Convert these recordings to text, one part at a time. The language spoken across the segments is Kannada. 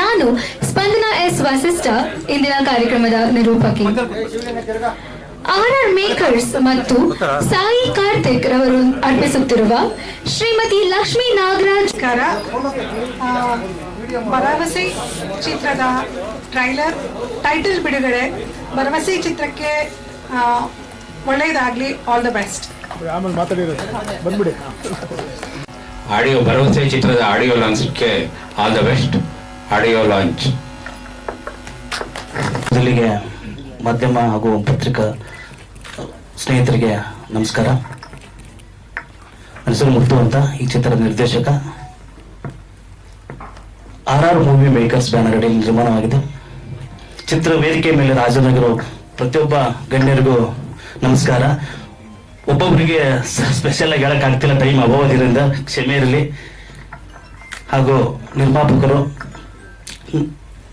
ನಾನು ಸ್ಪಂದನಾ ಎಸ್ ವಸಿಷ್ಠ ಇಂದಿನ ಕಾರ್ಯಕ್ರಮದ ನಿರೂಪಕಿ. ಆರ್ ಆರ್ ಮೇಕರ್ಸ್ ಮತ್ತು ಸಾಯಿ ಕಾರ್ತಿಕ್ ರವರು ಅರ್ಪಿಸುತ್ತಿರುವ ಶ್ರೀಮತಿ ಲಕ್ಷ್ಮೀ ನಾಗರಾಜ್ ಕರ ಭರವಸೆ ಚಿತ್ರದ ಟ್ರೈಲರ್, ಟೈಟಲ್ ಬಿಡುಗಡೆ ಭರವಸೆ ಚಿತ್ರಕ್ಕೆ ಒಳ್ಳೆಯದಾಗ್ಲಿ ಆಲ್ ದ ಬೆಸ್ಟ್ ಆಮೇಲೆ ಮಾತಾಡಿರೋದು. ಬಂದ್ಬಿಡಿ. ಆಡಿಯೋ ಭರವಸೆ ಚಿತ್ರದ audio ಲಾಂಚ್ಗೆ all the best audio launch. ಮೊದಲಿಗೆ ಮಾಧ್ಯಮ ಹಾಗೂ ಪತ್ರಿಕಾ ಸ್ನೇಹಿತರಿಗೆ ನಮಸ್ಕಾರ. ಹೆಸರು ಮುತ್ತು ಅಂತ ಈ ಚಿತ್ರದ ನಿರ್ದೇಶಕ. R R movie makers banner ಅಡಿಯಲ್ಲಿ ನಿರ್ಮಾಣವಾಗಿದೆ. ಚಿತ್ರ ವೇದಿಕೆ ಮೇಲೆ ಹಾಜರಾಗಿರೋ ಪ್ರತಿಯೊಬ್ಬ ಗಣ್ಯರಿಗೂ ನಮಸ್ಕಾರ. ಒಬ್ಬೊಬ್ಬರಿಗೆ ಸ್ಪೆಷಲ್ ಆಗಿ ಹೇಳಕ್ಕಾಗ್ತಿಲ್ಲ ಟೈಮ್ ಅಭಾವದಿಂದ ಕ್ಷಮೆ ಇರಲಿ. ಹಾಗೂ ನಿರ್ಮಾಪಕರು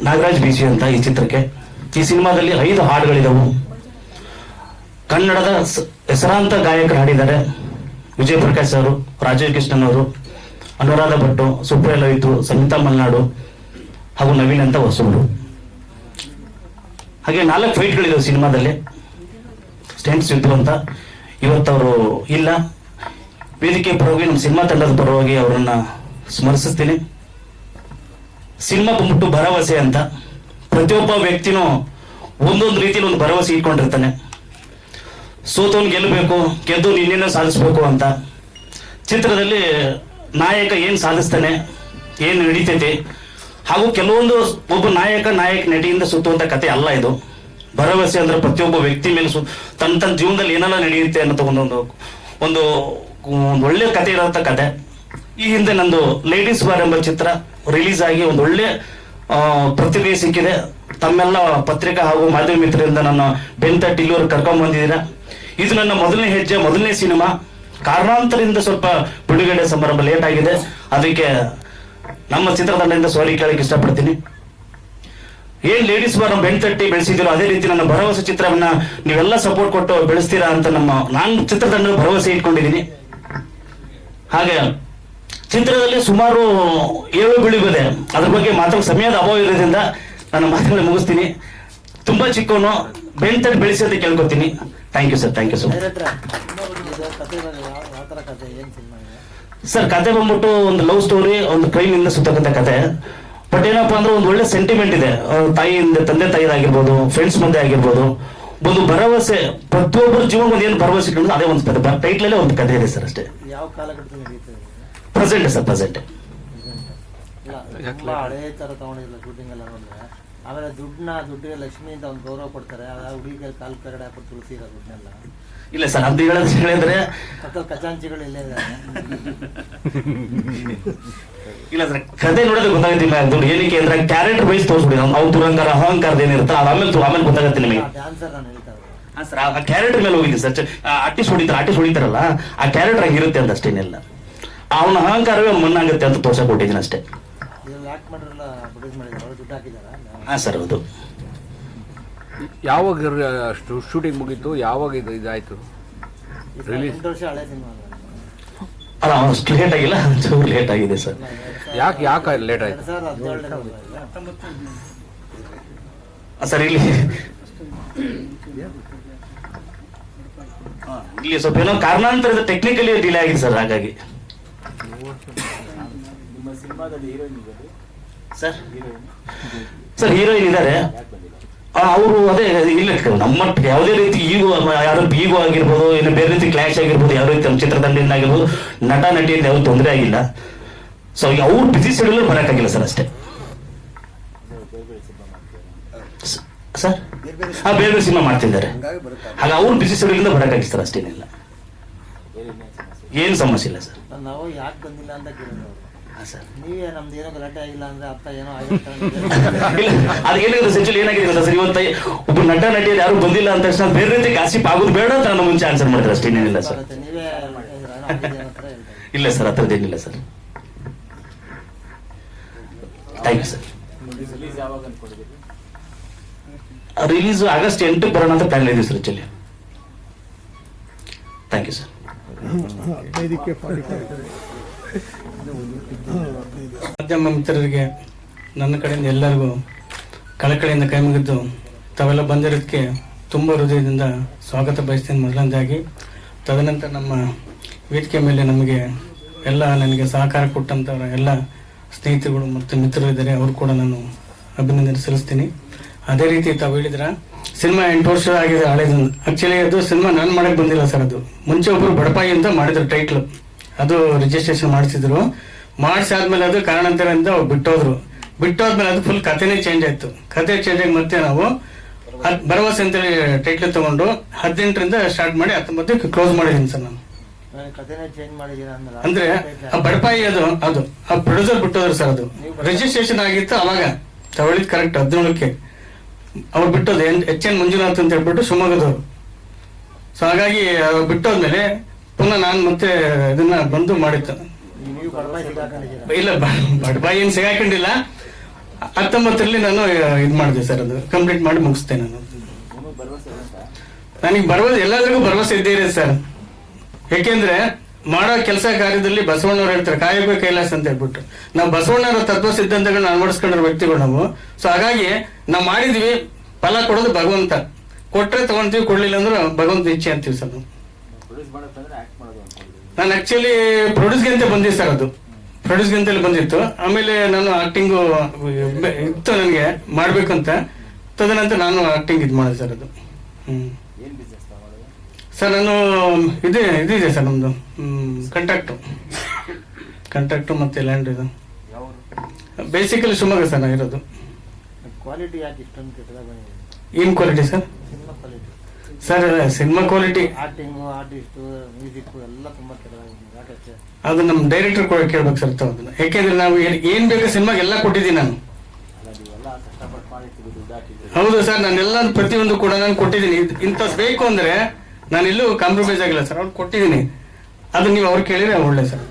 ನಾಗರಾಜ್ ಬಿಜಿ ಅಂತ ಈ ಚಿತ್ರಕ್ಕೆ. ಈ ಸಿನಿಮಾದಲ್ಲಿ ಐದು ಹಾಡುಗಳಿದವು. ಕನ್ನಡದ ಹೆಸರಾಂತ ಗಾಯಕರು ಹಾಡಿದ್ದಾರೆ. ವಿಜಯ್ ಪ್ರಕಾಶ್ ಅವರು ರಾಜೀವ್ ಕೃಷ್ಣನ್ ಅವರು, ಅನುರಾಧ ಭಟ್ಟು ಸುಪ್ರಿಯ ಲವಿತು ಸಂಗೀತಾ ಮಲ್ನಾಡು ಹಾಗೂ ನವೀನ್ ಅಂತ ಹೊಸಬರು ಹಾಗೆ ನಾಲ್ಕು ಫೈಟ್ಗಳಿದ್ದಾವೆ ಸಿನಿಮಾದಲ್ಲಿ. ಸ್ಟೆಂಟ್ಸ್ ಇದ್ದು ಅಂತ. ಇವತ್ತವರು ಇಲ್ಲ. ವೇದಿಕೆ ಪರವಾಗಿ ನಮ್ಮ ಸಿನಿಮಾ ತಂಡದ ಪರವಾಗಿ ಅವರನ್ನ ಸ್ಮರಿಸುತ್ತೇನೆ. ಸಿನಿಮಾ ಬಂದ್ಬಿಟ್ಟು ಭರವಸೆ ಅಂತ. ಪ್ರತಿಯೊಬ್ಬ ವ್ಯಕ್ತಿನೂ ಒಂದೊಂದು ರೀತಿಯಲ್ಲಿ ಒಂದು ಭರವಸೆ ಇಟ್ಕೊಂಡಿರ್ತಾನೆ. ಸೋತವನ್ ಗೆಲ್ಲಬೇಕು, ಗೆದ್ದು ನಿನ್ನೇನೋ ಸಾಧಿಸ್ಬೇಕು ಅಂತ. ಚಿತ್ರದಲ್ಲಿ ನಾಯಕ ಏನು ಸಾಧಿಸ್ತಾನೆ, ಏನು ನಡೀತೈತೆ ಹಾಗೂ ಕೆಲವೊಂದು ಒಬ್ಬ ನಾಯಕ ನಾಯಕ ನಟಿಯಿಂದ ಸುತ್ತುವಂತ ಕತೆ ಅಲ್ಲ ಇದು. ಭರವಸೆ ಅಂದ್ರೆ ಪ್ರತಿಯೊಬ್ಬ ವ್ಯಕ್ತಿ ಮೇಲೆ ತನ್ನ ತನ್ನ ಜೀವನದಲ್ಲಿ ಏನೆಲ್ಲ ನಡೆಯುತ್ತೆ ಅನ್ನೋ ಒಂದು ಒಂದು ಒಳ್ಳೆ ಕತೆ ಇರೋಂಥ ಕತೆ. ಈ ಹಿಂದೆ ನಂದು ಲೇಡೀಸ್ ಬಾರ್ ಎಂಬ ಚಿತ್ರ ರಿಲೀಸ್ ಆಗಿ ಒಂದು ಒಳ್ಳೆ ಪ್ರತಿಕ್ರಿಯೆ ಸಿಕ್ಕಿದೆ. ತಮ್ಮೆಲ್ಲ ಪತ್ರಿಕಾ ಹಾಗೂ ಮಾಧ್ಯಮ ಮಿತ್ರರಿಂದ ನನ್ನ ಬೆಂತ ಟಿಲ್ಲೂರ್ ಕರ್ಕೊಂಡ್ ಬಂದಿದ್ದೀರಾ. ಇದು ನನ್ನ ಮೊದಲನೇ ಹೆಜ್ಜೆ, ಮೊದಲನೇ ಸಿನಿಮಾ. ಕಾರಣಾಂತರದಿಂದ ಸ್ವಲ್ಪ ಬಿಡುಗಡೆ ಸಮಾರಂಭ ಲೇಟ್ ಆಗಿದೆ. ಅದಕ್ಕೆ ನಮ್ಮ ಚಿತ್ರತಂಡದಿಂದ ಸಾರಿ ಕೇಳಕ್ಕೆ ಇಷ್ಟಪಡ್ತೀನಿ. ಏನ್ ಲೇಡೀಸ್ ಬಾರ್ ಬೆಣ್ತಟ್ಟಿ ಬೆಳೆಸಿದಿರೋ ಅದೇ ರೀತಿ ನನ್ನ ಭರವಸೆ ಚಿತ್ರವನ್ನ ನೀವೆಲ್ಲ ಸಪೋರ್ಟ್ ಕೊಟ್ಟು ಬೆಳೆಸ್ತೀರಾ ಅಂತ ನಮ್ಮ, ನಾನು ಚಿತ್ರತಂಡದ ಭರವಸೆ ಇಟ್ಕೊಂಡಿದ್ದೀನಿ. ಹಾಗೆ, ಚಿತ್ರದಲ್ಲಿ ಸುಮಾರು ಏಳು ಬಿಳಿಗಿದೆ ಅದ್ರ ಬಗ್ಗೆ ಮಾತ್ರ ಸಮಯದ ಅಭಾವ ಇರೋದ್ರಿಂದ ನನ್ನ ಮಾತುಗಳನ್ನ ಮುಗಿಸ್ತೀನಿ. ತುಂಬಾ ಚಿಕ್ಕವನು ಬೆಣ್ತಟ್ಟಿ ಬೆಳೆಸಿ ಅಂತ ಕೇಳ್ಕೊತೀನಿ. Thank you sir thank you so much sir ಕತೆ ಬಂದ್ಬಿಟ್ಟು ಒಂದು ಲವ್ ಸ್ಟೋರಿ ಒಂದು ಕ್ರೈಮಿಂದ ಸುತ್ತಕ್ಕಂಥ ಕತೆ. ಬಟ್ ಏನಪ್ಪಾ ಅಂದ್ರೆ ಒಂದು ಒಳ್ಳೆ ಸೆಂಟಿಮೆಂಟ್ ಇದೆ. ತಾಯಿಯಿಂದ ತಂದೆ ತಾಯಿದಾಗಿರ್ಬೋದು ಫ್ರೆಂಡ್ಸ್ ಮಧ್ಯೆ ಆಗಿರ್ಬೋದು. ಒಂದು ಭರವಸೆ ಪ್ರತಿಯೊಬ್ಬರ ಜೀವನ ಒಂದು ಏನು ಭರವಸೆ ಇಟ್ಕೊಂಡು ಅದೇ ಒಂದು ಕತೆ. ಟೈಟ್ಲಲ್ಲೇ ಒಂದು ಕತೆ ಇದೆ ಸರ್ ಅಷ್ಟೇ. ಯಾವ ಕಾಲಘಟ್ಟದಲ್ಲಿ ನಡೀತದೆ ಪ್ರೆಸೆಂಟ್ ಸರ್ ಪ್ರೆಸೆಂಟ್ ಆಮೇಲೆ ದುಡ್ಡನ್ನ ದುಡ್ಡಿಗೆ ಲಕ್ಷ್ಮಿ ಅಂತ ಒಂದು ಗೌರವ ಕೊಡ್ತಾರೆ. ಆ ಹುಡುಗಿಗೆ ಕಾಲ್ ಕರಡೆ ಹಾಕ್ಬಿಟ್ಟು ತುಳಸಿರೋ ದುಡ್ಡನ್ನೆಲ್ಲ. ಇಲ್ಲ ಸರ್ ಅಂತ ಹೇಳೋದು ಹೇಳಿದ್ರೆ ಕಚಾಂಚಿಗಳು ಖಜಾಂಚಿಗಳು ಇಲ್ಲೇ ಇದ್ದಾರೆ ಇಲ್ಲ ಸರ್ ಕತೆ ನೋಡೋದು ಗೊತ್ತಾಗುತ್ತೆ ದುಡ್ಡು ಏನಕ್ಕೆ ಅಂದ್ರೆ ಕ್ಯಾರೆಕ್ಟರ್ ವೈಸ್ ತೋರಿಸ್ಬಿಡಿ ಅವ್ನು ತುರಂಗಾರ ಅಹಂಕಾರದ ಏನಿರುತ್ತೆ ಅದು ಆಮೇಲೆ ಆಮೇಲೆ ಗೊತ್ತಾಗುತ್ತೆ ನಿಮಗೆ. ಡ್ಯಾನ್ಸರ್ ನಾನು ಹೇಳ್ತಾ ಇರೋದು. ಸರ್ ಆ ಕ್ಯಾರೆಕ್ಟರ್ ಮೇಲೆ ಹೋಗಿದೆ ಸರ್. ಆರ್ಟಿಸ್ಟ್ ಹೊಡಿತಾರೆ ಆರ್ಟಿಸ್ಟ್ ಹೊಡಿತಾರಲ್ಲ ಆ ಕ್ಯಾರೆಕ್ಟರ್ ಹಂಗಿರುತ್ತೆ ಅಂತ ಅಷ್ಟೇನಿಲ್ಲ ಅವನ ಅಹಂಕಾರವೇ ಅವ್ನ ಮಣ್ಣಾಗುತ್ತೆ ಅಂತ ತೋರ್ಸಕ್ಕೆ ಕೊಟ್ಟಿದ್ದೀನಿ ಅಷ್ಟೇ. ಮಾಡಿರಲ್ಲ ಪ್ರೊಡ್ಯೂಸ್ ದುಡ್ಡು ಹಾಕಿದಾರ ಹಾ ಸರ್ ಹೌದು. ಯಾವಾಗ ಶೂಟಿಂಗ್ ಮುಗೀತು? ಯಾವಾಗ ಇದು ಇದಾಯ್ತು? ಸಿನಿಮಾ ಅಲ್ಲ ಅಷ್ಟು ಲೇಟ್ ಆಗಿಲ್ಲ ಚೂರು ಲೇಟ್ ಆಗಿದೆ ಸರ್. ಯಾಕೆ ಯಾಕೆ ಲೇಟ್ ಆಯ್ತು? ಸರ್ ಇಲ್ಲಿ ಹಾ, ಇಲ್ಲಿ ಸ್ವಲ್ಪ ಏನೋ ಕಾರಣಾಂತರದ ಟೆಕ್ನಿಕಲಿ ಡಿಲೇ ಆಗಿದೆ ಸರ್ ಹಾಗಾಗಿ. ಸರ್ ಸರ್ ಹೀರೋಯಿನ್ ಇದ್ದಾರೆ ಅವರು ಅದೇ ಇಲ್ಲ ನಮ್ಮ ಯಾವುದೇ ರೀತಿ ಈಗೋ ಯಾರು ಈಗೋ ಆಗಿರ್ಬೋದು ಇನ್ನು ಬೇರೆ ರೀತಿ ಕ್ಲಾಶ್ ಆಗಿರ್ಬೋದು ಯಾವ ರೀತಿ ನಮ್ಮ ಚಿತ್ರತಂಡದಿಂದ ಆಗಿರ್ಬೋದು ನಟ ನಟಿಯಿಂದ ಯಾವ್ದು ತೊಂದರೆ ಆಗಿಲ್ಲ. ಸೊ ಅವ್ರ ಬಿಸಿ ಸೆಡ್ಯೂಲ್ ಬರೋಕ್ಕಾಗಿಲ್ಲ ಸರ್ ಅಷ್ಟೇ. ಸರ್ ಹಾ ಬೇರೆ ಬೇರೆ ಸಿನಿಮಾ ಮಾಡ್ತಿದ್ದಾರೆ. ಹಾಗೆ ಅವ್ರ ಬಿಸಿ ಶೆಡ್ಯೂಲಿಂದ ಬರೋಕ್ಕಾಗಿ ಸರ್ ಅಷ್ಟೇನಿಲ್ಲ. ಏನು ಸಮಸ್ಯೆ ಇಲ್ಲ ಸರ್ ನಾವು ಯಾಕೆ ಬಂದಿಲ್ಲ ಅಂತ ಸರ್. ನೀವೇ ನಮ್ದು ಏನೋ ಗಲಾಟೆ ಆಗಿಲ್ಲ ಅಂದ್ರೆ ಅಪ್ಪ ಏನೋ ಅದು ಏನಾಗಿದೆ ಸೆಂಚುರಿ ಏನಾಗಿದೆ ಗೊತ್ತಾ ಸರ್? ಇವತ್ತು ಒಬ್ಬ ನಟ ನಟಿಯಲ್ಲಿ ಯಾರು ಬಂದಿಲ್ಲ ಅಂತ ತಕ್ಷಣ ಬೇರೆ ರೀತಿ ಕಾಸಿಪ್ ಆಗೋದು ಬೇಡ ಅಂತ ನಾನು ಮುಂಚೆ ಆನ್ಸರ್ ಮಾಡಿದ್ರೆ ಅಷ್ಟೇ ಏನಿಲ್ಲ ಸರ್. ನೀವೇ ಇಲ್ಲ sir ಥರದ್ದೇನಿಲ್ಲ sir. Thank you sir release August ಎಂಟಕ್ಕೆ ಬರೋಣ ಅಂತ ಪ್ಲಾನ್ ಇದೆ sir actually thank you sir ಮಾಧ್ಯಮ ಮಿತ್ರರಿಗೆ ನನ್ನ ಕಡೆಯಿಂದ ಎಲ್ಲರಿಗೂ ಕಳಕಳಿಯಿಂದ ಕೈ ಮುಗಿದು ತಾವೆಲ್ಲ ಬಂದಿರೋದಕ್ಕೆ ತುಂಬ ಹೃದಯದಿಂದ ಸ್ವಾಗತ ಬಯಸ್ತೀನಿ ಮೊದಲನೇದಾಗಿ. ತದನಂತರ ನಮ್ಮ ವೇದಿಕೆ ಮೇಲೆ ನಮಗೆ ಎಲ್ಲ ನನಗೆ ಸಹಕಾರ ಕೊಟ್ಟಂಥವ್ರ ಎಲ್ಲ ಸ್ನೇಹಿತರುಗಳು ಮತ್ತು ಮಿತ್ರರು ಇದ್ದಾರೆ ಅವರು ಕೂಡ ನಾನು ಅಭಿನಂದನೆ ಸಲ್ಲಿಸ್ತೀನಿ. ಅದೇ ರೀತಿ ತಾವು ಹೇಳಿದ್ರ ಸಿನಿಮಾ ಎಂಟು ವರ್ಷ ಆಗಿದೆ ಹಳೇದು. ಆ್ಯಕ್ಚುಲಿ ಅದು ಸಿನಿಮಾ ನಾನು ಮಾಡಕ್ಕೆ ಬಂದಿಲ್ಲ ಸರ್ ಅದು. ಮುಂಚೆ ಒಬ್ಬರು ಬಡಪಾಯಿ ಅಂತ ಮಾಡಿದ್ರು ಟೈಟ್ಲು ಅದು ರಿಜಿಸ್ಟ್ರೇಷನ್ ಮಾಡಿಸಿದ್ರು. ಮಾಡಿಸಾದ್ಮೇಲೆ ಅದು ಕಾರಣಾಂತರದಿಂದ ಅವ್ರು ಬಿಟ್ಟೋದ್ರು. ಬಿಟ್ಟೋದ್ಮೇಲೆ ಅದು ಫುಲ್ ಕಥೆನೇ ಚೇಂಜ್ ಆಯ್ತು. ಕತೆ ಚೇಂಜ್ ಆಗಿ ಮತ್ತೆ ನಾವು ಅದು ಭರವಸೆ ಅಂತೇಳಿ ಟೈಟ್ಲ್ ತಗೊಂಡು ಹದಿನೆಂಟರಿಂದ ಸ್ಟಾರ್ಟ್ ಮಾಡಿ ಹತ್ತೊಂಬತ್ತಕ್ಕೆ ಕ್ಲೋಸ್ ಮಾಡಿದ್ದೀನಿ ಸರ್ ನಾನು. ಅಂದ್ರೆ ಅಂದ್ರೆ ಆ ಬಡಪಾಯಿ ಅದು ಅದು. ಆ ಪ್ರೊಡ್ಯೂಸರ್ ಬಿಟ್ಟೋದ್ರು ಸರ್ ಅದು. ರಿಜಿಸ್ಟ್ರೇಷನ್ ಆಗಿತ್ತು ಅವಾಗ. ತಗೊಳ್ಳಿದ್ ಕರೆಕ್ಟ್ ಹದಿನೇಳಕ್ಕೆ. ಅವ್ರು ಬಿಟ್ಟೋದು ಎಚ್ ಎನ್ ಮಂಜುನಾಥ್ ಅಂತ ಹೇಳ್ಬಿಟ್ಟು ಶಿವಮೊಗ್ಗದವ್ರು. ಸೊ ಹಾಗಾಗಿ ಅವ್ರು ಬಿಟ್ಟೋದ್ಮೇಲೆ ಪುನಃ ನಾನು ಮತ್ತೆ ಇದನ್ನ ಬಂದು ಮಾಡಿತ್ತು ಇಲ್ಲ, ಬ- ಬಡಪಾಯಿ ಏನು ಸಿಗಾಕೊಂಡಿಲ್ಲ. ಹತ್ತೊಂಬತ್ತರಲ್ಲಿ ನಾನು ಇದು ಮಾಡಿದೆ ಸರ್ ಅದು. ಕಂಪ್ಲೀಟ್ ಮಾಡಿ ಮುಗಿಸ್ತೆ ನಾನು. ನನಗೆ ಭರವಸೆ ಎಲ್ಲರಿಗೂ ಭರವಸೆ ಇದ್ದೇ ಇದೆ ಸರ್. ಏಕೆಂದ್ರೆ, ಮಾಡೋ ಕೆಲಸ ಕಾರ್ಯದಲ್ಲಿ ಬಸವಣ್ಣವ್ರು ಹೇಳ್ತಾರೆ ಕಾಯಕ ಕೈಲಾಸ ಅಂತ ಹೇಳ್ಬಿಟ್ಟು. ನಾವು ಬಸವಣ್ಣವರ ತತ್ವ ಸಿದ್ಧಾಂತಗಳನ್ನ ಅಳವಡಿಸ್ಕೊಂಡಿರೋ ವ್ಯಕ್ತಿಗಳು ನಾವು. ಸೊ ಹಾಗಾಗಿ ನಾವು ಮಾಡಿದ್ವಿ, ಫಲ ಕೊಡೋದು ಭಗವಂತ. ಕೊಟ್ಟರೆ ತಗೊಂತೀವಿ, ಕೊಡ್ಲಿಲ್ಲ ಅಂದ್ರೆ ಭಗವಂತ ಇಚ್ಛೆ ಅಂತೀವಿ ಸರ್ ನಾವು. ನಾನು ಆಕ್ಚುಲಿ ಪ್ರೊಡ್ಯೂಸ್ಗೆ ಅಂತ ಬಂದಿತ್ತು ಸರ್ ಅದು. ಪ್ರೊಡ್ಯೂಸ್ಗೆ ಅಂತೇಳಿ ಬಂದಿತ್ತು. ಆಮೇಲೆ ನಾನು ಆಕ್ಟಿಂಗು ಇತ್ತು ನನಗೆ ಮಾಡ್ಬೇಕಂತ. ತದನಂತರ ನಾನು ಆಕ್ಟಿಂಗ್ ಇದು ಮಾಡಿದೆ ಸರ್ ಅದು. ಸರ್ ನಾನು ಇದೆ ಇದಿದೆ ಸರ್ ನಮ್ಮದು ಕಂಟ್ರಾಕ್ಟು ಕಂಟ್ರಾಕ್ಟು ಮತ್ತು ಲ್ಯಾಂಡ್ ಇದು. ಬೇಸಿಕಲಿ ಶಿವಮೊಗ್ಗ ಸರ್ ನಾನು ಇರೋದು. ಕ್ವಾಲಿಟಿ ಯಾಕೆ ಇಷ್ಟೊಂದು ಏನು quality sir? Sir cinema quality acting artist music ಎಲ್ಲ ತುಂಬ ಚೆನ್ನಾಗಿದೆ ಅದು ನಮ್ಮ ಡೈರೆಕ್ಟರ್ ಕೂಡ ಕೇಳ್ಬೇಕು ಸರ್ ಅದನ್ನ. ಯಾಕೆಂದ್ರೆ ನಾವು ಏನ್- ಬೇಕು ಸಿನಿಮಾಗೆ ಎಲ್ಲ ಕೊಟ್ಟಿದ್ದೀನಿ ನಾನು. ಹೌದು ಸರ್ ನಾನೆಲ್ಲ ಪ್ರತಿಯೊಂದು ಕೂಡ ನಾನು ಕೊಟ್ಟಿದ್ದೀನಿ. ಇಂಥದ್ದು ಬೇಕು ಅಂದ್ರೆ ನಾನು ಎಲ್ಲೂ ಕಾಂಪ್ರಮೈಸ್ ಆಗಿಲ್ಲ ಸರ್ ಅವ್ರು ಕೊಟ್ಟಿದ್ದೀನಿ. ಅದು ನೀವು ಅವ್ರು ಕೇಳಿದ್ರೆ ಒಳ್ಳೆ ಸರ್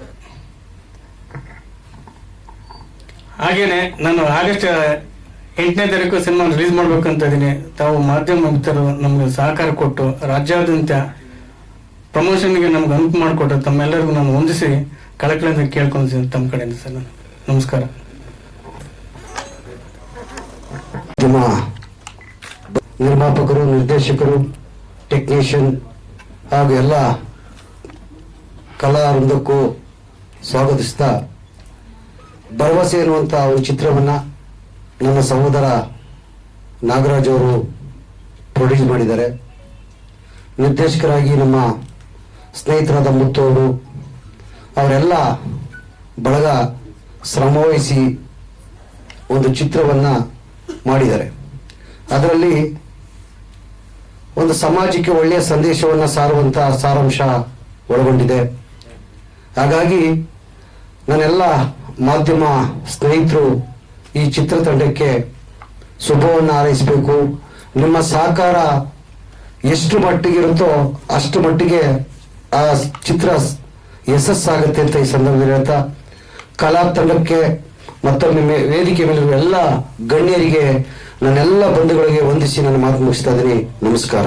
ಹಾಗೇನೆ ನಾನು ಆಗಸ್ಟ್ ಎಂಟನೇ ತಾರೀಕು ಸಿನಿಮಾ ರಿಲೀಸ್ ಮಾಡ್ಬೇಕಂತ ಇದ್ದೀನಿ ತಾವು ಮಾಧ್ಯಮ ಮಿತ್ರರು ನಮ್ಗೆ ಸಹಕಾರ ಕೊಟ್ಟು ರಾಜ್ಯಾದ್ಯಂತ ಪ್ರಮೋಷನ್ಗೆ ನಮ್ಗೆ ಅನುಕೂಲ ಮಾಡಿಕೊಟ್ಟು ತಮ್ಮೆಲ್ಲರಿಗೂ ನಾನು ಹೊಂದಿಸಿ ಕಳಕಳಿಂದ ಕೇಳ್ಕೊಂಡಿದ್ದೀನಿ ತಮ್ಮ ಕಡೆಯಿಂದ ಸರ್ ನಾನು. ನಮಸ್ಕಾರ. ನಿರ್ಮಾಪಕರು, ನಿರ್ದೇಶಕರು ಟೆಕ್ನಿಷಿಯನ್ ಹಾಗೂ ಎಲ್ಲ ಕಲಾ ವೃಂದಕ್ಕೂ ಸ್ವಾಗತಿಸ್ತಾ ಭರವಸೆ ಎನ್ನುವಂಥ ಒಂದು ಚಿತ್ರವನ್ನ ನನ್ನ ಸಹೋದರ ನಾಗರಾಜ್ ಅವರು ಪ್ರೊಡ್ಯೂಸ್ ಮಾಡಿದ್ದಾರೆ. ನಿರ್ದೇಶಕರಾಗಿ ನಮ್ಮ ಸ್ನೇಹಿತರಾದ ಮುತ್ತು ಅವರು, ಅವರೆಲ್ಲ ಬಳಗ ಶ್ರಮವಹಿಸಿ ಒಂದು ಚಿತ್ರವನ್ನ ಮಾಡಿದ್ದಾರೆ. ಅದರಲ್ಲಿ ಒಂದು ಸಮಾಜಕ್ಕೆ ಒಳ್ಳೆಯ ಸಂದೇಶವನ್ನು ಸಾರುವಂಥ ಸಾರಾಂಶ ಒಳಗೊಂಡಿದೆ. ಹಾಗಾಗಿ ನನ್ನೆಲ್ಲ ಮಾಧ್ಯಮ ಸ್ನೇಹಿತರು ಈ ಚಿತ್ರತಂಡಕ್ಕೆ ಶುಭವನ್ನು ಹಾರೈಸಬೇಕು. ನಿಮ್ಮ ಸಹಕಾರ ಎಷ್ಟು ಮಟ್ಟಿಗೆ ಇರುತ್ತೋ ಅಷ್ಟು ಮಟ್ಟಿಗೆ ಆ ಚಿತ್ರ ಯಶಸ್ಸಾಗುತ್ತೆ ಅಂತ ಈ ಸಂದರ್ಭದಲ್ಲಿ ಹೇಳ್ತಾ, ಕಲಾ ತಂಡಕ್ಕೆ ಮತ್ತೊಮ್ಮೆ ವೇದಿಕೆ ಮೇಲಿರುವ ಎಲ್ಲ ಗಣ್ಯರಿಗೆ ನನ್ನೆಲ್ಲ ಬಂಧುಗಳಿಗೆ ವಂದಿಸಿ ನನ್ನ ಮಾತು ಮುಗಿಸ್ತಾ ಇದ್ದೀನಿ. ನಮಸ್ಕಾರ.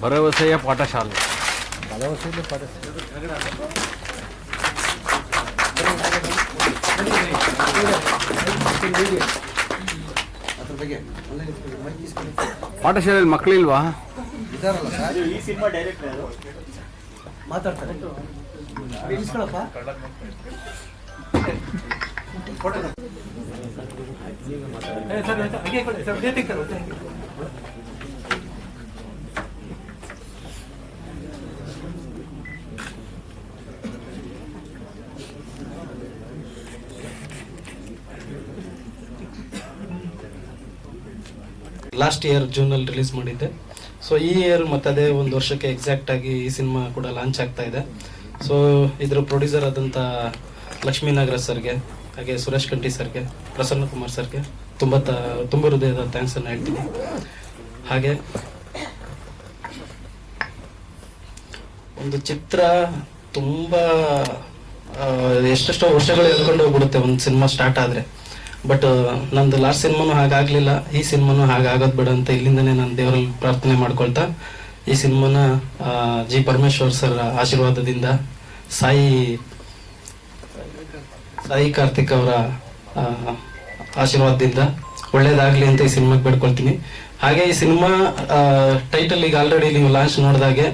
ಭರವಸೆಯ ಪಾಠಶಾಲೆ. ಪಾಠಶಾಲೆಯಲ್ಲಿ ಮಕ್ಕಳಿಲ್ವಾ? ಈ ಸಿನಿಮಾ ಡೈರೆಕ್ಟರ್ ಮಾತಾಡ್ತಾರೆ. ಇಸ್ಕೊಳಪ್ಪ ಲಾಸ್ಟ್ ಇಯರ್ ಜೂನಲ್ಲಿ ರಿಲೀಸ್ ಮಾಡಿದ್ದೆ. ಸೊ ಈ ಇಯರ್ ಮತ್ತೆ ಅದೇ ಒಂದು ವರ್ಷಕ್ಕೆ ಎಕ್ಸಾಕ್ಟ್ ಆಗಿ ಈ ಸಿನಿಮಾ ಕೂಡ ಲಾಂಚ್ ಆಗ್ತಾ ಇದೆ. ಸೊ ಇದ್ರ ಪ್ರೊಡ್ಯೂಸರ್ ಆದಂಥ ಲಕ್ಷ್ಮೀ ನಾಗರಾಜ್ ಸರ್ಗೆ ಹಾಗೆ ಸುರೇಶ್ ಕಂಠಿ ಸರ್ಗೆ, ಪ್ರಸನ್ನ ಕುಮಾರ್ ಸರ್ಗೆ ತುಂಬ ತುಂಬ ಹೃದಯದ ಥ್ಯಾಂಕ್ಸನ್ನು ಹೇಳ್ತೀನಿ. ಹಾಗೆ ಒಂದು ಚಿತ್ರ ತುಂಬ ಎಷ್ಟೆಷ್ಟೋ ವರ್ಷಗಳು ಎಳ್ಕೊಂಡು ಹೋಗ್ಬಿಡುತ್ತೆ ಒಂದು ಸಿನಿಮಾ ಸ್ಟಾರ್ಟ್ ಆದರೆ. ಬಟ್ ನಂದು ಲಾಸ್ಟ್ ಸಿನಿಮಾನು ಹಾಗಾಗ್ಲಿಲ್ಲ. ಈ ಸಿನಿಮಾನು ಹಾಗಾಗೋದು ಬೇಡ ಅಂತ ಇಲ್ಲಿಂದನೇ ನಾನು ದೇವರಲ್ಲಿ ಪ್ರಾರ್ಥನೆ ಮಾಡ್ಕೊಳ್ತಾ, ಈ ಸಿನಿಮಾನ ಜಿ ಪರಮೇಶ್ವರ್ ಸರ್ ಆಶೀರ್ವಾದದಿಂದ ಸಾಯಿ ಸಾಯಿ ಕಾರ್ತಿಕ್ ಅವರ ಆಶೀರ್ವಾದದಿಂದ ಒಳ್ಳೇದಾಗ್ಲಿ ಅಂತ ಈ ಸಿನಿಮಾಗೆ ಬೇಡ್ಕೊಳ್ತೀನಿ. ಹಾಗೆ ಈ ಸಿನಿಮಾ ಟೈಟಲ್ ಈಗ ಆಲ್ರೆಡಿ ನೀವು ಲಾಂಚ್ ನೋಡಿದಾಗೆ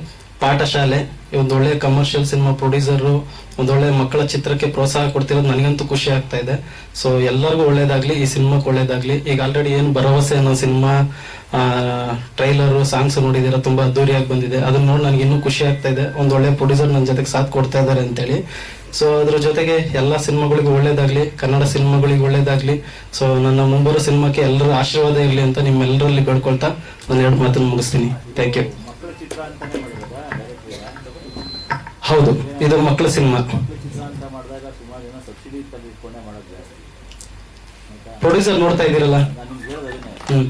ಪಾಠಶಾಲೆ ಒಂದು ಒಳ್ಳೆ ಕಮರ್ಷಿಯಲ್ ಸಿನಿಮಾ ಪ್ರೊಡ್ಯೂಸರು ಒಂದೊಳ್ಳೆ ಮಕ್ಕಳ ಚಿತ್ರಕ್ಕೆ ಪ್ರೋತ್ಸಾಹ ಕೊಡ್ತಿರೋದು ನನಗಂತೂ ಖುಷಿ ಆಗ್ತಾ ಇದೆ. ಸೊ ಎಲ್ಲರಿಗೂ ಒಳ್ಳೇದಾಗ್ಲಿ, ಈ ಸಿನಿಮಾಕ್ಕೆ ಒಳ್ಳೇದಾಗ್ಲಿ. ಈಗ ಆಲ್ರೆಡಿ ಏನು ಭರವಸೆ ಅನ್ನೋ ಸಿನಿಮಾ ಟ್ರೈಲರು ಸಾಂಗ್ಸ್ ನೋಡಿದಿರ, ತುಂಬಾ ಅದ್ದೂರಿಯಾಗಿ ಬಂದಿದೆ. ಅದನ್ನ ನೋಡಿ ನನಗೆ ಇನ್ನೂ ಖುಷಿ ಆಗ್ತಾ ಇದೆ. ಒಂದು ಒಳ್ಳೆ ಪ್ರೊಡ್ಯೂಸರ್ ನನ್ನ ಜೊತೆಗೆ ಸಾಥ್ ಕೊಡ್ತಾ ಇದ್ದಾರೆ ಅಂತೇಳಿ. ಸೊ ಅದ್ರ ಜೊತೆಗೆ ಎಲ್ಲ ಸಿನಿಮಾಗಳಿಗೂ ಒಳ್ಳೇದಾಗ್ಲಿ, ಕನ್ನಡ ಸಿನಿಮಾಗಳಿಗೆ ಒಳ್ಳೇದಾಗ್ಲಿ. ಸೊ ನನ್ನ ಮುಂಬರೋ ಸಿನಿಮಾಕ್ಕೆ ಎಲ್ಲರ ಆಶೀರ್ವಾದ ಇರಲಿ ಅಂತ ನಿಮ್ಮೆಲ್ಲರಲ್ಲಿ ಬೇಡ್ಕೊಳ್ತಾ ನಾನು ಎರಡು ಮಾತನ್ನು ಮುಗಿಸ್ತೀನಿ. ಥ್ಯಾಂಕ್ ಯು ಹೌದು, ಇದು ಮಕ್ಕಳ ಸಿನಿಮಾ. ಪ್ರೊಡ್ಯೂಸರ್ ನೋಡ್ತಾ ಇದ್ದೀರಲ್ಲ? ಹ್ಮ್.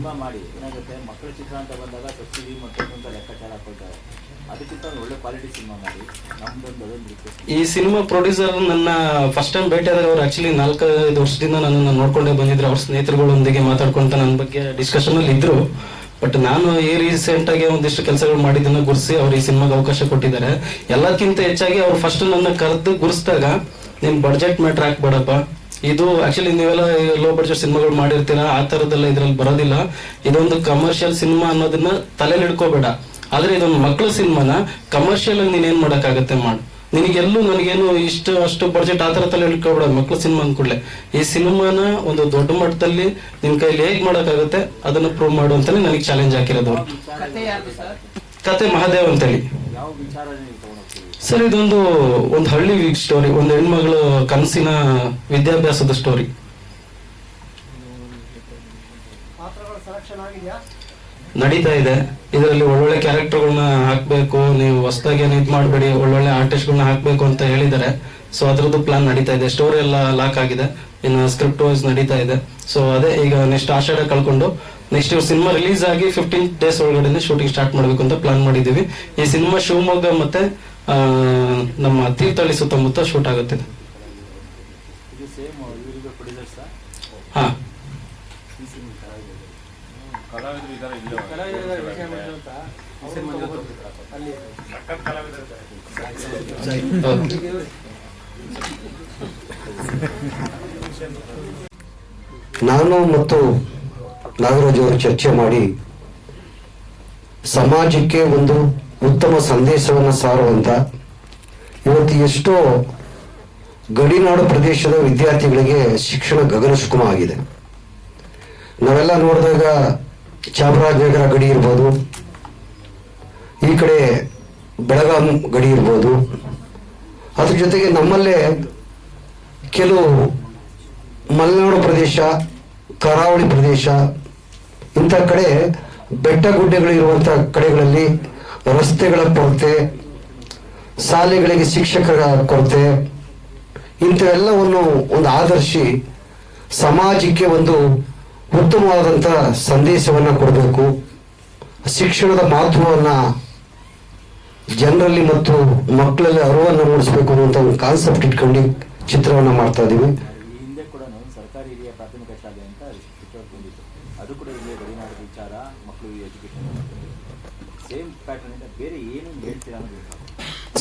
ಈ ಸಿನಿಮಾ ಪ್ರೊಡ್ಯೂಸರ್ ನನ್ನ ಫಸ್ಟ್ ಟೈಮ್ ಭೇಟಿಯಾದಾಗ ಅವ್ರು ಆಕ್ಚುಲಿ ನಾಲ್ಕೈದು ವರ್ಷದಿಂದ ನನ್ನನ್ನು ನೋಡ್ಕೊಂಡೇ ಬಂದಿದ್ರು. ಅವ್ರ ಸ್ನೇಹಿತರುಗಳೊಂದಿಗೆ ಮಾತಾಡ್ಕೊಂತ ನನ್ನ ಬಗ್ಗೆ ಡಿಸ್ಕಷನ್ ಅಲ್ಲಿ ಇದ್ರು. ಬಟ್ ನಾನು ಈ ರೀಸೆಂಟ್ ಆಗಿ ಒಂದಿಷ್ಟು ಕೆಲಸಗಳು ಮಾಡಿದ್ದನ್ನ ಗುರುಸಿ ಅವ್ರು ಈ ಸಿನಿಮಾಗೆ ಅವಕಾಶ ಕೊಟ್ಟಿದ್ದಾರೆ. ಎಲ್ಲಕ್ಕಿಂತ ಹೆಚ್ಚಾಗಿ ಅವ್ರು ಫಸ್ಟ್ ನನ್ನ ಕರೆದು ಗುರುಸಿದಾಗ ನಿಮ್ ಬಡ್ಜೆಟ್ ಮ್ಯಾಟ್ರ್ ಹಾಕ್ಬೇಡಪ್ಪ ಇದು ಆಕ್ಚುಲಿ ನೀವೆಲ್ಲ ಲೋ ಬಡ್ಜೆಟ್ ಸಿನಿಮಾಗಳು ಮಾಡಿರ್ತೀರಾ? ಆ ಥರದ್ದೆಲ್ಲ ಇದ್ರಲ್ಲಿ ಬರೋದಿಲ್ಲ. ಇದೊಂದು ಕಮರ್ಷಿಯಲ್ ಸಿನಿಮಾ ಅನ್ನೋದನ್ನ ತಲೆಯಲ್ಲಿ ಇಟ್ಕೋಬೇಡ ಆದ್ರೆ ಇದೊಂದು ಮಕ್ಕಳ ಸಿನಿಮಾನ ಕಮರ್ಷಿಯಲ್ ಆಗಿ ನೀನ್ ಮಾಡೋಕ್ಕಾಗತ್ತೆ ಮಾಡಕ್ಕಾಗತ್ತೆ ಮಾಡು. ನಿನಗೆಲ್ಲೂ ನನಗೇನು ಇಷ್ಟು ಅಷ್ಟು ಬಜೆಟ್ ಆ ಥರ ತಲೆ ಇಟ್ಕೊಬೇಡ ಮಕ್ಕಳ ಸಿನಿಮಾ ಅಂದ್ಕೂಡ್ಲೆ ಈ ಸಿನಿಮಾನ ಒಂದು ದೊಡ್ಡ ಮಟ್ಟದಲ್ಲಿ ನಿನ್ ಕೈಲಿ ಹೇಗೆ ಮಾಡೋಕ್ಕಾಗುತ್ತೆ ಅದನ್ನ ಪ್ರೂವ್ ಮಾಡು ಅಂತಲೇ ನನಗೆ ಚಾಲೆಂಜ್ ಹಾಕಿರೋದು ಅವ್ರು. ಕತೆ ಮಹಾದೇವ್ ಅಂತೇಳಿ. ಸರ್ ಇದೊಂದು ಒಂದು ಹಳ್ಳಿ ಸ್ಟೋರಿ ಒಂದು ಹೆಣ್ಮಗಳು ಕನಸಿನ ವಿದ್ಯಾಭ್ಯಾಸದ ಸ್ಟೋರಿ ನಡೀತಾ ಇದೆ. ಇದರಲ್ಲಿ ಒಳ್ಳೊಳ್ಳೆ ಕ್ಯಾರೆಕ್ಟರ್ಗಳನ್ನ ಹಾಕ್ಬೇಕು ನೀವು ಹೊಸದಾಗಿ ಏನು ಇದು ಮಾಡಬೇಡಿ ಒಳ್ಳೊಳ್ಳೆ ಆರ್ಟಿಸ್ಟ್ಗಳನ್ನ ಹಾಕ್ಬೇಕು ಅಂತ ಹೇಳಿದ್ದಾರೆ. ಸೊ ಅದರದ್ದು ಪ್ಲಾನ್ ನಡೀತಾ ಇದೆ. ಸ್ಟೋರಿ ಎಲ್ಲ ಲಾಕ್ ಆಗಿದೆ. ಇನ್ನು ಸ್ಕ್ರಿಪ್ಟ್ ವೈಸ್ ನಡೀತಾ ಇದೆ. ಸೊ ಅದೇ ಈಗ ನೆಕ್ಸ್ಟ್ ಆಷಾಢ ಕಳ್ಕೊಂಡು ನೆಕ್ಸ್ಟ್ ಇವ್ರ ಸಿನಿಮಾ ರಿಲೀಸ್ ಆಗಿ ಫಿಫ್ಟೀನ್ ಡೇಸ್ ಒಳಗಡೆ ಶೂಟಿಂಗ್ ಸ್ಟಾರ್ಟ್ ಮಾಡಬೇಕು ಅಂತ ಪ್ಲಾನ್ ಮಾಡಿದ್ದೀವಿ. ಈ ಸಿನಿಮಾ ಶಿವಮೊಗ್ಗ ಮತ್ತೆ ನಮ್ಮ ತೀರ್ಥಹಳ್ಳಿ ಸುತ್ತಮುತ್ತ ಶೂಟ್ ಆಗುತ್ತೆ. ಇದು ನಾನು ಮತ್ತು ನಾಗರಾಜ್ ಅವರು ಚರ್ಚೆ ಮಾಡಿ ಸಮಾಜಕ್ಕೆ ಒಂದು ಉತ್ತಮ ಸಂದೇಶವನ್ನು ಸಾರುವಂತ ಇವತ್ತು ಎಷ್ಟೋ ಗಡಿನಾಡು ಪ್ರದೇಶದ ವಿದ್ಯಾರ್ಥಿಗಳಿಗೆ ಶಿಕ್ಷಣ ಗಗನ ಸುಗಮ ಆಗಿದೆ. ನಾವೆಲ್ಲ ನೋಡಿದಾಗ ಚಾಮರಾಜನಗರ ಗಡಿ ಇರ್ಬೋದು. ಈ ಕಡೆ ಬೆಳಗಾಂ ಗಡಿ ಇರ್ಬೋದು. ಅದ್ರ ಜೊತೆಗೆ ನಮ್ಮಲ್ಲೇ ಕೆಲವು ಮಲೆನಾಡು ಪ್ರದೇಶ, ಕರಾವಳಿ ಪ್ರದೇಶ, ಇಂಥ ಕಡೆ ಬೆಟ್ಟ ಗುಡ್ಡಗಳು ಇರುವಂಥ ಕಡೆಗಳಲ್ಲಿ ರಸ್ತೆಗಳ ಕೊರತೆ, ಶಾಲೆಗಳಿಗೆ ಶಿಕ್ಷಕರ ಕೊರತೆ, ಇಂಥವೆಲ್ಲವನ್ನು ಒಂದು ಆದರ್ಶಿ ಸಮಾಜಕ್ಕೆ ಒಂದು ಉತ್ತಮವಾದಂಥ ಸಂದೇಶವನ್ನು ಕೊಡಬೇಕು. ಶಿಕ್ಷಣದ ಮಹತ್ವವನ್ನು ಜನರಲ್ಲಿ ಮತ್ತು ಮಕ್ಕಳಲ್ಲಿ ಅರಿವನ್ನು ಮೂಡಿಸಬೇಕು ಅನ್ನುವಂಥ ಒಂದು ಕಾನ್ಸೆಪ್ಟ್ ಇಟ್ಕೊಂಡು ಚಿತ್ರವನ್ನು ಮಾಡ್ತಾ ಇದ್ದೀವಿ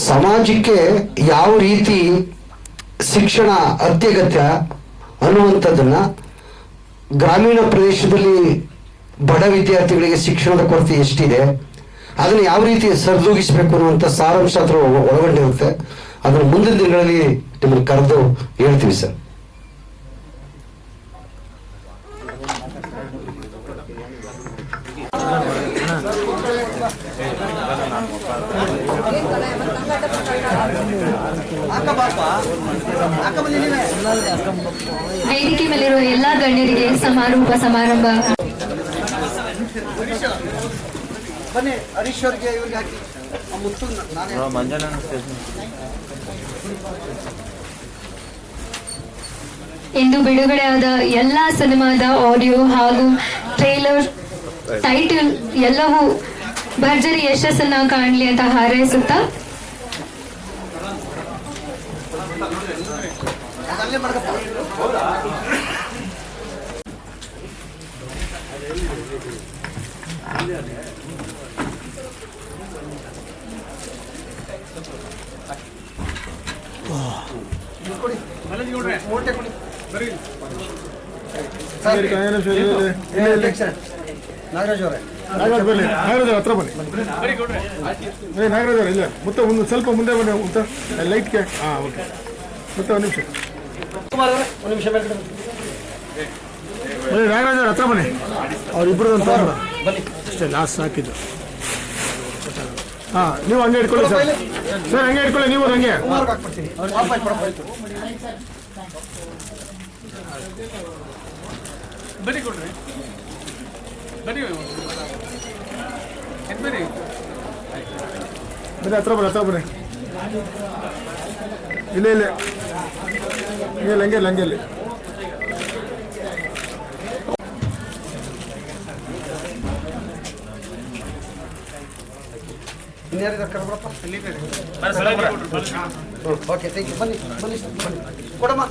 ಸಮಾಜಕ್ಕೆ ಯಾವ ರೀತಿ ಶಿಕ್ಷಣ ಅತ್ಯಗತ್ಯ ಅನ್ನುವಂಥದ್ದನ್ನ ಗ್ರಾಮೀಣ ಪ್ರದೇಶದಲ್ಲಿ ಬಡ ವಿದ್ಯಾರ್ಥಿಗಳಿಗೆ ಶಿಕ್ಷಣದ ಕೊರತೆ ಎಷ್ಟಿದೆ ಅದನ್ನು ಯಾವ ರೀತಿ ಸರಿದೂಗಿಸಬೇಕು ಅನ್ನುವಂಥ ಸಾರಾಂಶ ಅದರ ಒಳಗೊಂಡಿರುತ್ತೆ ಅದನ್ನು ಮುಂದಿನ ದಿನಗಳಲ್ಲಿ ನಿಮ್ಮನ್ನು ಕರೆದು ಹೇಳ್ತೀವಿ ಸರ್ ವೇದಿಕೆ ಮೇಲಿರುವ ಎಲ್ಲಾ ಗಣ್ಯರಿಗೆ ಸಮಾರೋಪ ಸಮಾರಂಭ. ಇಂದು ಬಿಡುಗಡೆ ಆದ ಇವ್ರಿಗೆ ಹಾಕಿ. ಆ ಮುತ್ತು ನಾನೇ ಮಂಜಾನ ಇಂದು ಬಿಡುಗಡೆಯಾದ ಎಲ್ಲಾ ಸಿನಿಮಾದ ಆಡಿಯೋ ಹಾಗೂ ಟ್ರೇಲರ್ ಟೈಟಲ್ ಎಲ್ಲವೂ ಭರ್ಜರಿ ಯಶಸ್ಸನ್ನ ಕಾಣಲಿ ಅಂತ ಹಾರೈಸುತ್ತಾ ಅಲ್ಲೇ ಮಾಡ್ಕಪ್ಪ ಕೊಡಿ ಮೂಟೆ ಕೊಡಿ ಸರ್, ಏ, ಅಧ್ಯಕ್ಷ, ನಾಗರಾಜ್ ಅವರೇ ನಾಗರಾಜ್ ಬರ್ಲಿ ನಾಗರಾಜ್ ಹತ್ರ ಬನ್ನಿ ನಾಗರಾಜ್ ಅವರೇ ಇಲ್ಲ ಮತ್ತೆ ಒಂದು ಸ್ವಲ್ಪ ಮುಂದೆ ಬನ್ನಿ ಲೈಟ್ ಲೈಟ್ಗೆ ಹಾಂ ಓಕೆ ಮತ್ತೆ ಒಂದು ನಿಮಿಷ ಒಂದು ನಿಮಿಷ ಮೇಲೆ ಬನ್ನಿ. ನಾಗರಾಜ್ ಅವ್ರ ಹತ್ರ ಬನ್ನಿ. ಅವ್ರಿಬ್ರು ಅಂತ ಬನ್ನಿ. ಅಷ್ಟೇ ಲಾಸ್ಟ್ ಸಾಕಿದ್ದು. ಹಾಂ ನೀವು ಹಂಗೆ ಇಟ್ಕೊಳ್ಳಿ ಸರ್. ಸರ್ ಹಂಗೆ ಇಟ್ಕೊಳ್ಳಿ ನೀವು ಹಂಗೆ. ಬನ್ನಿ ಕೊಡ್ರಿ. ಬನ್ನಿ ಹತ್ರ ಬನ್ನಿ ಹತ್ರ ಬನ್ನಿ. ಇಲ್ಲ ಇಲ್ಲ. ಇಲ್ಲ ಲಂಗೆ ಹಂಗೆ ಇಲ್ಲ ಓಕೆ ಥ್ಯಾಂಕ್ ಯು ಬನ್ನಿ ಬನ್ನಿ ಬನ್ನಿ. ಕೊಡಮ್ಮ.